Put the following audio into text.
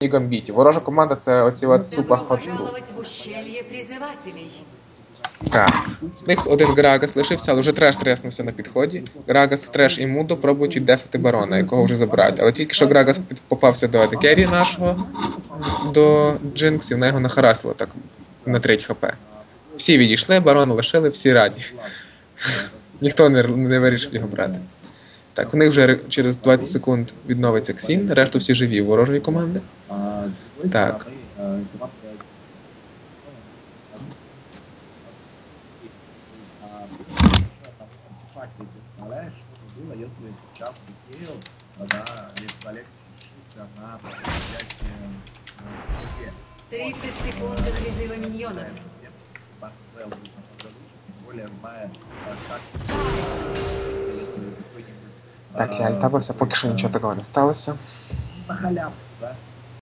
і гамбіті. Ворожа команда це оці от супа хот кру. в. Так. В них один Грагас лишився, але вже треш треснувся на підході. Грагас, треш і Мудо пробують віддефати барона, якого вже забирають. Але тільки що Грагас попався до Едекері нашого, до Джинкс, і вона його нахарасила так на треть хп. Всі відійшли, барона лишили, всі раді. Ніхто не, не вирішив його брати. Так, у них вже через 20 секунд відновиться Ксін, решту всі живі ворожої команди. Так. представляешь, что было, так, я альтабився, поки що нічого такого не сталося.